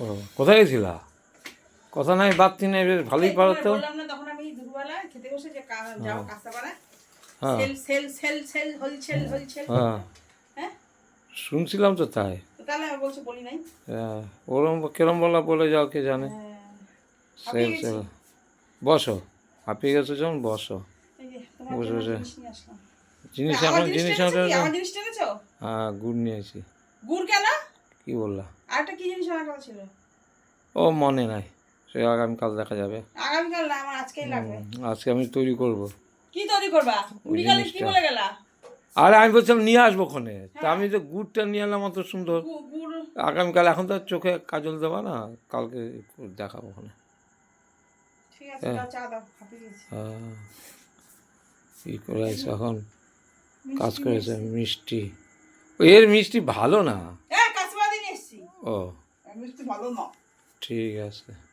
ও কোথায় গেছিলা? কথা নাই বাড়তি নাই বেশ ভালোই পারো তো। তখন আমি দুপুরবেলা খেতে বসে যে যাও কাস্তা হ্যাঁ। সেল সেল সেল সেল হলছেল হলছেল হ্যাঁ। হ্যাঁ? শুনছিলাম তো তাই। তাহলে আমি বলি নাই। হ্যাঁ, ওরম কেরম বলা বলে যাও কে জানে। হ্যাঁ। সেল সেল। বসো। হাঁপিয়ে গেছো যখন বসো। বসে বসে। জিনিস এখন জিনিস? হ্যাঁ গুড় নিয়েছি গুড় কেন? কি বললা? আরেকটা কি জিনিস কাছে ছিল? ও মনে নাই। সে আগামীকাল দেখা যাবে। আগামীকাল না আমার আজকেই লাগবে। আজকে আমি তৈরি করব। কি তৈরি করবা? উড়িকালে কি। বলে গেলা? আরে আমি বলছিলাম নিয়ে আসব ওখানে। তা আমি তো গুড়টা নিয়ে এলাম অত সুন্দর। আগামীকাল এখন তো চোখে কাজল দেবা না কালকে দেখাবো ওখানে। গেছি হ্যাঁ। কী করে এখন? কাজ করেছে মিষ্টি। এর মিষ্টি ভালো না হ্যাঁ কাঁচবাদি নিয়ে এসছি ও। মিষ্টি ভালো না। ঠিক আছে।